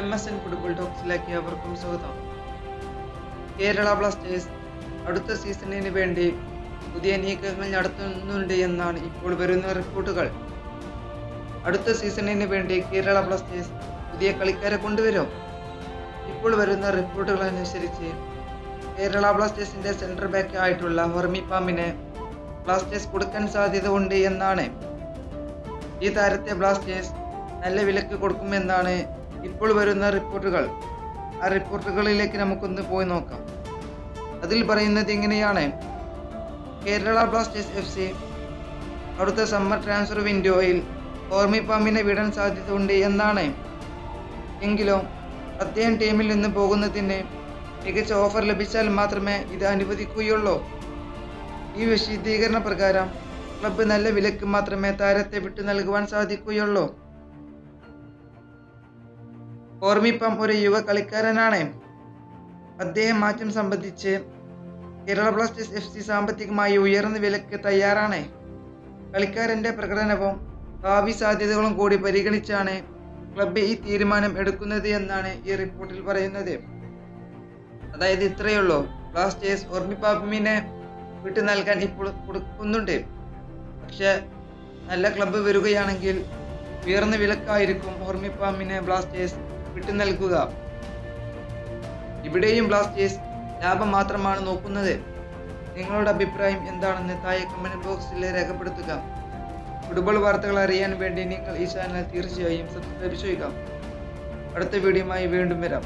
M S N football ടോക്സിലേക്ക് അവർക്കും സ്വാഗതം. കേരള ബ്ലാസ്റ്റേഴ്സ് അടുത്ത സീസണിന് വേണ്ടി പുതിയ നീക്കങ്ങൾ നടത്തുന്നുണ്ട് എന്നാണ് ഇപ്പോൾ വരുന്ന റിപ്പോർട്ടുകൾ അടുത്ത സീസണിന് വേണ്ടി കേരള ബ്ലാസ്റ്റേഴ്സ് പുതിയ കളിക്കാരെ കൊണ്ടുവരും. ഇപ്പോൾ വരുന്ന റിപ്പോർട്ടുകൾ അനുസരിച്ച് കേരള ബ്ലാസ്റ്റേഴ്സിന്റെ സെൻട്രൽ ബാക്ക് ആയിട്ടുള്ള ഹർമി പാമ്പിനെ ബ്ലാസ്റ്റേഴ്സ് കൊടുക്കാൻ സാധ്യത ഉണ്ട് എന്നാണ്. ഈ താരത്തെ ബ്ലാസ്റ്റേഴ്സ് നല്ല വിലക്ക് കൊടുക്കുമെന്നാണ് ഇപ്പോൾ വരുന്ന റിപ്പോർട്ടുകൾ. ആ റിപ്പോർട്ടുകളിലേക്ക് നമുക്കൊന്ന് പോയി നോക്കാം. അതിൽ പറയുന്നത് ഇങ്ങനെയാണ്. കേരള ബ്ലാസ്റ്റേഴ്സ് എഫ് സി അടുത്ത സമ്മർ ട്രാൻസ്ഫർ വിൻഡോയിൽ ഓർമി പാമ്പിനെ വിടാൻ സാധ്യതയുണ്ട് എന്നാണ്. എങ്കിലും അദ്ദേഹം ടീമിൽ നിന്ന് പോകുന്നതിന് മികച്ച ഓഫർ ലഭിച്ചാൽ മാത്രമേ ഇത് അനുവദിക്കുകയുള്ളൂ. ഈ വിശദീകരണ പ്രകാരം ക്ലബ്ബ് നല്ല വിലക്ക് മാത്രമേ താരത്തെ വിട്ടു നൽകുവാൻ സാധിക്കുകയുള്ളൂ. ഓർമ്മിപ്പം ഒരു യുവ കളിക്കാരനാണ് അദ്ദേഹം മാറ്റം സംബന്ധിച്ച് കേരള ബ്ലാസ്റ്റേഴ്സ് എഫ് സി സാമ്പത്തികമായി ഉയർന്ന വിലക്ക് തയ്യാറാണ്. കളിക്കാരന്റെ പ്രകടനവും ഭാവി സാധ്യതകളും കൂടി പരിഗണിച്ചാണ് ക്ലബ്ബ് ഈ തീരുമാനം എടുക്കുന്നത് എന്നാണ് ഈ റിപ്പോർട്ടിൽ പറയുന്നത്. അതായത് ഇത്രയേ ഉള്ളൂ. ബ്ലാസ്റ്റേഴ്സ് ഓർമ്മിപ്പാപ്പിനെ വിട്ടു നൽകാൻ ഇപ്പോൾ കൊടുക്കുന്നുണ്ട്. പക്ഷെ നല്ല ക്ലബ്ബ് വരികയാണെങ്കിൽ ഉയർന്ന വിലക്കായിരിക്കും ഓർമ്മിപ്പാമ്പിനെ ബ്ലാസ്റ്റേഴ്സ് വിട്ടു നൽകുക ഇവിടെയും ബ്ലാസ്റ്റേഴ്സ് ലാഭം മാത്രമാണ് നോക്കുന്നത്. നിങ്ങളുടെ അഭിപ്രായം എന്താണെന്ന് താഴെ കമന്റ് ബോക്സിൽ രേഖപ്പെടുത്തുക. ഫുട്ബോൾ വാർത്തകൾ അറിയാൻ വേണ്ടി നിങ്ങൾ ഈ ചാനൽ തീർച്ചയായും സബ്സ്ക്രൈബ് ചെയ്യുക. അടുത്ത വീഡിയോയുമായി വീണ്ടും വരാം.